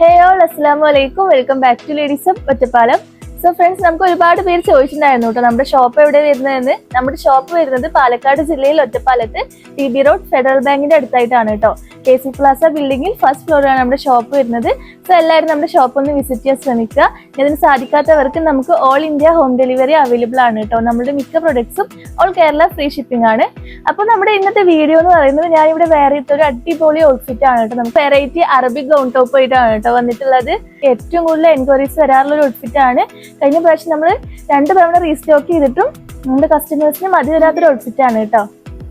ഹേ all അസ്സാം welcome back to ladies Ottapalam so friends നമുക്ക് ഒരുപാട് പേര് ചോദിച്ചിട്ടുണ്ടായിരുന്നു കേട്ടോ നമ്മുടെ ഷോപ്പ് എവിടെ വരുന്നതെന്ന്. നമ്മുടെ ഷോപ്പ് വരുന്നത് പാലക്കാട് ജില്ലയിൽ ഒറ്റപ്പാലത്ത് ടി ബി റോഡ് ഫെഡറൽ ബാങ്കിന്റെ അടുത്തായിട്ടാണ് കേട്ടോ. കെ സി പ്ലാസ ബിൽഡിംഗിൽ ഫസ്റ്റ് ഫ്ലോറിലാണ് നമ്മുടെ ഷോപ്പ് വരുന്നത്. സോ എല്ലാവരും നമ്മുടെ ഷോപ്പ് ഒന്ന് വിസിറ്റ് ചെയ്യാൻ ശ്രമിക്കുക. ഇതിന് സാധിക്കാത്തവർക്ക് നമുക്ക് all India home delivery available ആണ് കേട്ടോ. നമ്മുടെ മിക്ക പ്രൊഡക്ട്സും ഓൾ കേരള ഫ്രീ ഷിപ്പിംഗ് ആണ്. അപ്പോൾ നമ്മുടെ ഇന്നത്തെ വീഡിയോ എന്ന് പറയുന്നത് ഞാൻ ഇവിടെ വേറെ ഒരു അടിപൊളി ഔട്ട്ഫിറ്റ് ആണ് കേട്ടോ. നമുക്ക് വെറൈറ്റി അറബിക് ഗൗൺ ടോപ്പ് ആയിട്ടാണ് കേട്ടോ വന്നിട്ടുള്ളത്. ഏറ്റവും കൂടുതൽ എൻക്വയറീസ് വരാറുള്ള ഒരു ഔട്ട്ഫിറ്റ് ആണ്. കഴിഞ്ഞ പ്രാവശ്യം നമ്മൾ രണ്ട് തവണ റീസ്റ്റോക്ക് ചെയ്തിട്ടും നമ്മുടെ കസ്റ്റമേഴ്സിന് മതി വരാത്തൊരു ഔട്ട്ഫിറ്റ് ആണ് കേട്ടോ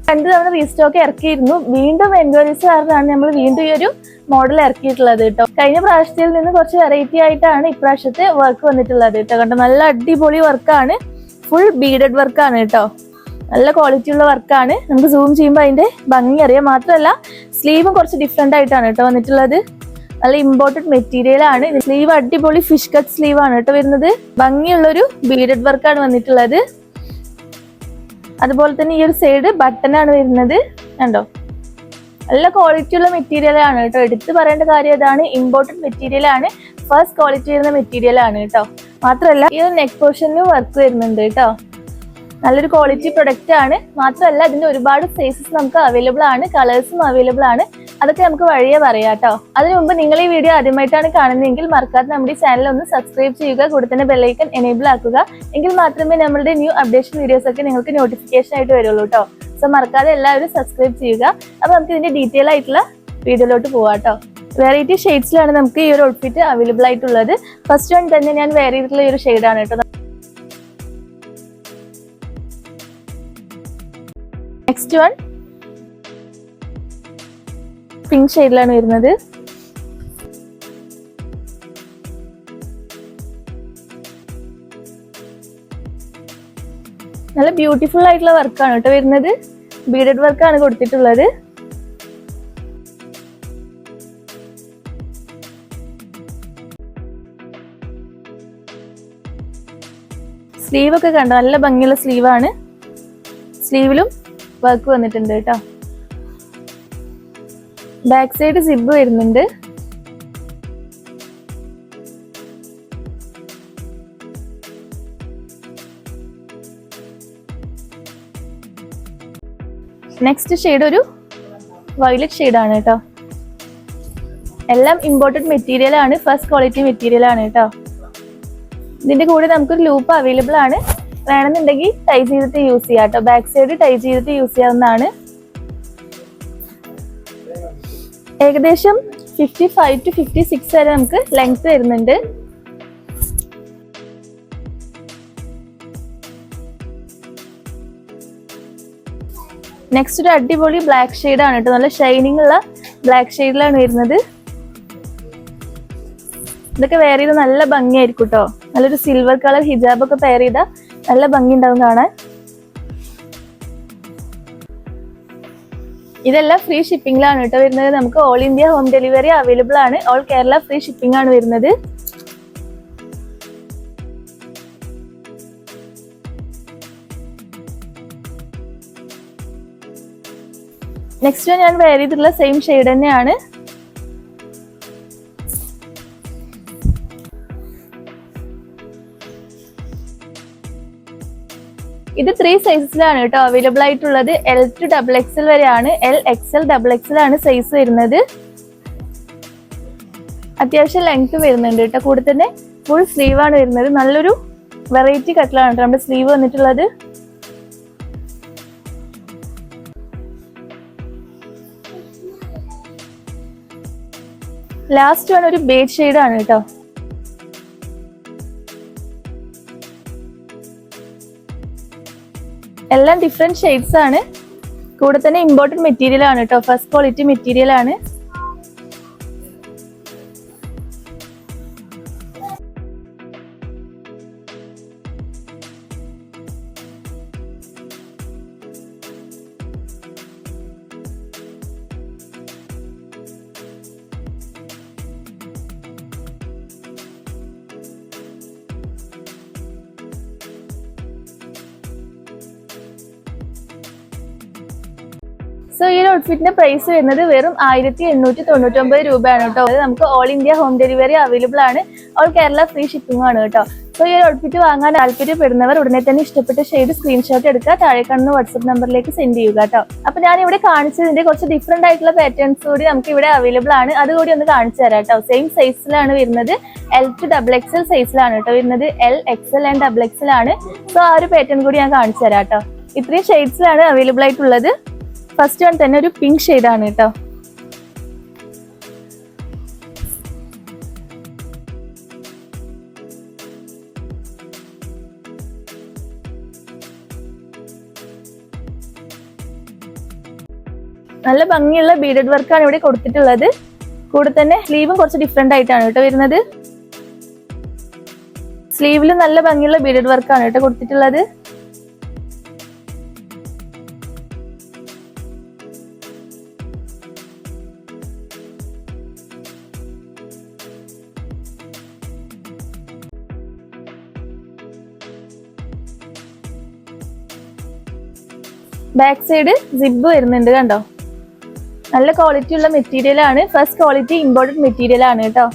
രണ്ട് തവണ റീസ്റ്റോക്ക് ഇറക്കിയിരുന്നു. വീണ്ടും എൻക്വയറീസ് കാരണമാണ് നമ്മൾ വീണ്ടും ഈ ഒരു മോഡൽ ഇറക്കിയിട്ടുള്ളത് കേട്ടോ കഴിഞ്ഞ പ്രാവശ്യത്തിൽ നിന്ന് കുറച്ച് വെറൈറ്റി ആയിട്ടാണ് ഇപ്രാവശ്യത്തെ വർക്ക് വന്നിട്ടുള്ളത് കേട്ടോ കണ്ടോ? നല്ല അടിപൊളി വർക്കാണ് ഫുൾ ബീഡഡ് വർക്കാണ് കേട്ടോ നല്ല ക്വാളിറ്റി ഉള്ള വർക്കാണ് നമുക്ക് സൂം ചെയ്യുമ്പോൾ അതിന്റെ ഭംഗി അറിയാം. മാത്രമല്ല സ്ലീവും കുറച്ച് ഡിഫറെന്റ് ആയിട്ടാണ് കേട്ടോ വന്നിട്ടുള്ളത്. നല്ല ഇമ്പോർട്ടന്റ് മെറ്റീരിയൽ ആണ്. സ്ലീവ് അടിപൊളി ഫിഷ് കട്ട് സ്ലീവ് ആണ് കേട്ടോ വരുന്നത്. ഭംഗിയുള്ളൊരു ബീഡഡ് വർക്കാണ് വന്നിട്ടുള്ളത്. അതുപോലെ തന്നെ ഈ ഒരു സൈഡ് ബട്ടൺ ആണ് വരുന്നത്. കണ്ടോ? നല്ല ക്വാളിറ്റി ഉള്ള മെറ്റീരിയൽ ആണ് കേട്ടോ. എടുത്തു പറയേണ്ട കാര്യം അതാണ് ഇമ്പോർട്ടന്റ് മെറ്റീരിയൽ ആണ്. ഫസ്റ്റ് ക്വാളിറ്റി വരുന്ന മെറ്റീരിയൽ ആണ് കേട്ടോ. മാത്രമല്ല ഈ ഒരു നെക്ക് പോർഷനിൽ വർക്ക് വരുന്നുണ്ട് കേട്ടോ. നല്ലൊരു ക്വാളിറ്റി പ്രൊഡക്റ്റ് ആണ്. മാത്രമല്ല ഇതിന്റെ ഒരുപാട് സൈസസ് നമുക്ക് അവൈലബിൾ ആണ്. കളേഴ്സും അവൈലബിൾ ആണ്. അതൊക്കെ നമുക്ക് വഴിയെ പറയാം കേട്ടോ. അതിനു മുമ്പ് നിങ്ങൾ ഈ വീഡിയോ ആദ്യമായിട്ടാണ് കാണുന്നതെങ്കിൽ മറക്കാതെ നമ്മുടെ ചാനൽ ഒന്ന് സബ്സ്ക്രൈബ് ചെയ്യുക കൂടെ തന്നെ ബെല്ലൈക്കൻ എനേബിൾ ആക്കുക. എങ്കിൽ മാത്രമേ നമ്മുടെ ന്യൂ അപ്ഡേഷൻ വീഡിയോസ് ഒക്കെ നിങ്ങൾക്ക് നോട്ടിഫിക്കേഷൻ ആയിട്ട് വരുള്ളൂ കേട്ടോ. സോ മറക്കാതെ എല്ലാവരും സബ്സ്ക്രൈബ് ചെയ്യുക. അപ്പൊ നമുക്ക് ഇതിന്റെ ഡീറ്റെയിൽ ആയിട്ടുള്ള വീഡിയോയിലോട്ട് പോവാം കേട്ടോ. വെറൈറ്റി ഷെയ്ഡ്സിലാണ് നമുക്ക് ഈ ഒരു ഔട്ട്ഫിറ്റ് അവൈലബിൾ ആയിട്ടുള്ളത്. ഫസ്റ്റ് വൺ തന്നെ ഞാൻ വെയർ ചെയ്തിട്ടുള്ള ഒരു ഷെയ്ഡാണ് കേട്ടോ. നെക്സ്റ്റ് വൺ പിങ്ക് ഷെയ്ഡിലാണ് വരുന്നത്. നല്ല ബ്യൂട്ടിഫുൾ ആയിട്ടുള്ള വർക്കാണ് കേട്ടോ വരുന്നത്. ബീഡഡ് വർക്കാണ് കൊടുത്തിട്ടുള്ളത്. സ്ലീവ് ഒക്കെ കണ്ടോ? നല്ല ഭംഗിയുള്ള സ്ലീവാണ് സ്ലീവിലും വർക്ക് വന്നിട്ടുണ്ട് കേട്ടോ. ബാക്ക് സൈഡ് സിബ് വരുന്നുണ്ട്. നെക്സ്റ്റ് ഷെയ്ഡ് ഒരു വയലറ്റ് ഷെയ്ഡാണ് കേട്ടോ എല്ലാം ഇമ്പോർട്ടന്റ് മെറ്റീരിയൽ ആണ് ഫസ്റ്റ് ക്വാളിറ്റി മെറ്റീരിയൽ ആണ് കേട്ടോ ഇതിന്റെ കൂടെ നമുക്കൊരു ലൂപ്പ് അവൈലബിൾ ആണ്. വേണമെന്നുണ്ടെങ്കിൽ ടൈ ചെയ്തിട്ട് യൂസ് ചെയ്യാം കേട്ടോ ബാക്ക് സൈഡ് ടൈ ചെയ്തിട്ട് യൂസ് ചെയ്യാവുന്നതാണ്. ഏകദേശം fifty five to fifty six വരെ നമുക്ക് ലെങ്ത് വരുന്നുണ്ട്. നെക്സ്റ്റ് ഒരു അടിപൊളി ബ്ലാക്ക് ഷെയ്ഡ് ആണ് കേട്ടോ. നല്ല ഷൈനിങ് ഉള്ള ബ്ലാക്ക് ഷെയ്ഡിലാണ് വരുന്നത്. ഇതൊക്കെ വെയർ ചെയ്ത് നല്ല ഭംഗിയായിരിക്കും കേട്ടോ. നല്ലൊരു സിൽവർ കളർ ഹിജാബ് ഒക്കെ പെയർ ചെയ്താൽ നല്ല ഭംഗി ഉണ്ടാവും കാണാൻ. ഇതെല്ലാം ഫ്രീ ഷിപ്പിംഗിലാണ് കേട്ടോ വരുന്നത്. നമുക്ക് all India home delivery available ആണ്. ഓൾ കേരള ഫ്രീ ഷിപ്പിംഗ് ആണ് വരുന്നത്. നെക്സ്റ്റ് ഞാൻ വെയർ ചെയ്തിട്ടുള്ള സെയിം ഷെയ്ഡ് തന്നെയാണ്. ഇത് ത്രീ സൈസസിലാണ് കേട്ടോ അവൈലബിൾ ആയിട്ടുള്ളത്. എൽ ടു ഡബിൾ എക്സൽ വരെയാണ്. എൽ എക്സൽ ഡബിൾ എക്സൽ ആണ് സൈസ് വരുന്നത്. അത്യാവശ്യം ലെങ്ത് വരുന്നുണ്ട് കേട്ടോ. കൂടെ തന്നെ ഫുൾ സ്ലീവ് ആണ് വരുന്നത്. നല്ലൊരു വെറൈറ്റി കട്ടിലാണ് കേട്ടോ നമ്മുടെ സ്ലീവ് വന്നിട്ടുള്ളത്. ലാസ്റ്റ് ആണ് ഒരു ബേജ് ഷെയ്ഡ് ആണ് കേട്ടോ. എല്ലാം ഡിഫറെന്റ് ഷെയ്ഡ്സ് ആണ്. കൂടെ തന്നെ ഇമ്പോർട്ടന്റ് മെറ്റീരിയൽ ആണ് കേട്ടോ ഫസ്റ്റ് ക്വാളിറ്റി മെറ്റീരിയൽ ആണ്. സോ ഈ ഔട്ട്ഫിറ്റിന്റെ പ്രൈസ് വരുന്നത് വെറും ആയിരത്തി എണ്ണൂറ്റി തൊണ്ണൂറ്റൊമ്പത് രൂപയാണ് കേട്ടോ. നമുക്ക് all India home delivery available ആണ്. ഓൾ കേരള ഫ്രീ ഷിപ്പിംഗ് ആണ് കേട്ടോ. സോ ഈ ഒരു ഔട്ട്ഫിറ്റ് വാങ്ങാൻ താല്പര്യപ്പെടുന്നവർ ഉടനെ തന്നെ ഇഷ്ടപ്പെട്ട ഷെയ്ഡ് സ്ക്രീൻഷോട്ട് എടുക്കുക. താഴെ കാണുന്ന വാട്സ്ആപ്പ് നമ്പറിലേക്ക് സെൻഡ് ചെയ്യുക കേട്ടോ. അപ്പൊ ഞാൻ ഇവിടെ കാണിച്ചതിന്റെ കുറച്ച് ഡിഫറെന്റ് ആയിട്ടുള്ള പാറ്റേൺസ് കൂടി നമുക്ക് ഇവിടെ അവൈലബിൾ ആണ്. അതുകൂടി ഒന്ന് കാണിച്ചു തരാം കേട്ടോ. സെയിം സൈസിലാണ് വരുന്നത്. എൽ ടു ഡബിൾ എക്സൽ സൈസിലാണ് കേട്ടോ വരുന്നത്. L XL and double XL ആണ്. സോ ആ ഒരു പാറ്റേൺ കൂടി ഞാൻ കാണിച്ചു തരാം കേട്ടോ. ഇത്രയും ഷെയ്ഡ്സിലാണ് അവൈലബിൾ ആയിട്ടുള്ളത്. ഫസ്റ്റ് വൺ തന്നെ ഒരു പിങ്ക് ഷെയ്ഡാണ് കേട്ടോ. നല്ല ഭംഗിയുള്ള ബീഡഡ് വർക്കാണ് ഇവിടെ കൊടുത്തിട്ടുള്ളത്. കൂടെ തന്നെ സ്ലീവും കുറച്ച് ഡിഫറെന്റ് ആയിട്ടാണ് കേട്ടോ വരുന്നത്. സ്ലീവിൽ നല്ല ഭംഗിയുള്ള ബീഡഡ് വർക്കാണ് കേട്ടോ കൊടുത്തിട്ടുള്ളത്. ബാക്ക് സൈഡ് സിബ് വരുന്നുണ്ട് കണ്ടോ? നല്ല ക്വാളിറ്റി ഉള്ള മെറ്റീരിയൽ ആണ്. ഫസ്റ്റ് ക്വാളിറ്റി ഇമ്പോർട്ടന്റ് മെറ്റീരിയൽ ആണ് കേട്ടോ.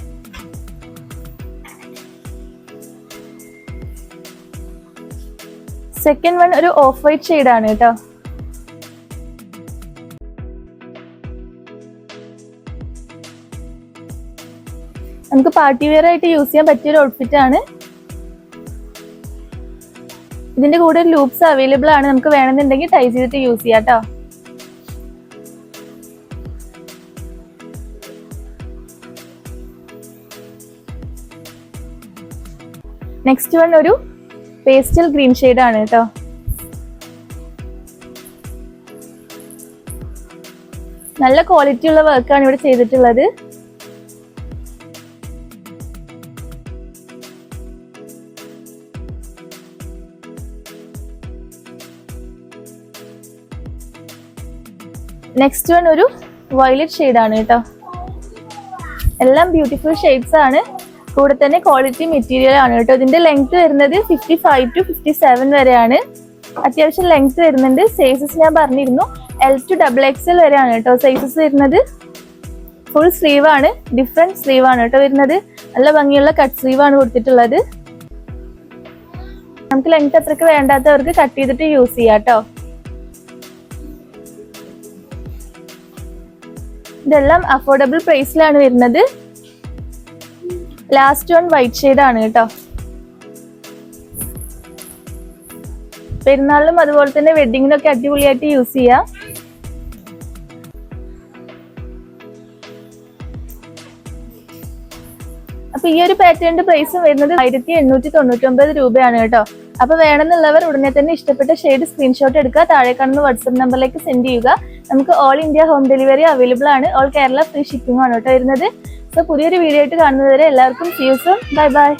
സെക്കൻഡ് വൺ ഒരു ഓഫ് വൈറ്റ് ഷെയ്ഡ് ആണ് കേട്ടോ. നമുക്ക് പാർട്ടി വെയർ ആയിട്ട് യൂസ് ചെയ്യാൻ പറ്റിയ ഒരു ഔട്ട്ഫിറ്റ് ആണ്. ഇതിന്റെ കൂടെ ലൂപ്സ് അവൈലബിൾ ആണ്. നമുക്ക് വേണമെന്നുണ്ടെങ്കിൽ ടൈ ചെയ്തിട്ട് യൂസ് ചെയ്യാം കേട്ടോ നെക്സ്റ്റ് വൺ ഒരു പേസ്റ്റൽ ഗ്രീൻ ആണ് കേട്ടോ നല്ല ക്വാളിറ്റി ഉള്ള വർക്കാണ് ഇവിടെ ചെയ്തിട്ടുള്ളത്. നെക്സ്റ്റ് വൺ ഒരു വയലറ്റ് ഷെയ്ഡ് ആണ് കേട്ടോ. എല്ലാം ബ്യൂട്ടിഫുൾ ഷെയ്ഡ്സ് ആണ്. കൂടെ തന്നെ ക്വാളിറ്റി മെറ്റീരിയൽ ആണ് കേട്ടോ. ഇതിന്റെ ലെങ്ത് വരുന്നത് fifty five to fifty seven വരെയാണ്. അത്യാവശ്യം ലെങ്ത് വരുന്നുണ്ട്. സൈസസ് ഞാൻ പറഞ്ഞിരുന്നു. L to double X L വരെയാണ് കേട്ടോ. സൈസസ് വരുന്നത് ഫുൾ സ്ലീവ് ആണ്. ഡിഫറെന്റ് സ്ലീവ് ആണ് കേട്ടോ വരുന്നത്. നല്ല ഭംഗിയുള്ള കട്ട് സ്ലീവ് ആണ് കൊടുത്തിട്ടുള്ളത്. നമുക്ക് ലെങ്ത് അത്രയ്ക്ക് വേണ്ടാത്തവർക്ക് കട്ട് ചെയ്തിട്ട് യൂസ് ചെയ്യാം കേട്ടോ. ഇതെല്ലാം അഫോർഡബിൾ പ്രൈസിലാണ് വരുന്നത്. ലാസ്റ്റ് വൺ വൈറ്റ് ഷെയ്ഡ് ആണ് കേട്ടോ. പെരുന്നാളിലും അതുപോലെ തന്നെ വെഡിങ്ങിനൊക്കെ അടിപൊളിയായിട്ട് യൂസ് ചെയ്യാം. അപ്പൊ ഈ ഒരു പാറ്റേണിന്റെ പ്രൈസ് വരുന്നത് ആയിരത്തി എണ്ണൂറ്റി തൊണ്ണൂറ്റി ഒമ്പത് രൂപയാണ് കേട്ടോ. അപ്പൊ വേണമെന്നുള്ളവർ ഉടനെ തന്നെ ഇഷ്ടപ്പെട്ട ഷെയ്ഡ് സ്ക്രീൻഷോട്ട് എടുക്കുക. താഴെ കാണുന്ന വാട്സ്ആപ്പ് നമ്പറിലേക്ക് സെൻഡ് ചെയ്യുക. നമുക്ക് all India home delivery available ആണ്. ഓൾ കേരള ഫ്രീ ഷിപ്പിംഗ് ആണ് കേട്ടോ വരുന്നത്. സോ പുതിയൊരു വീഡിയോ ആയിട്ട് കാണുന്നതുവരെ എല്ലാവർക്കും ബൈ ബൈ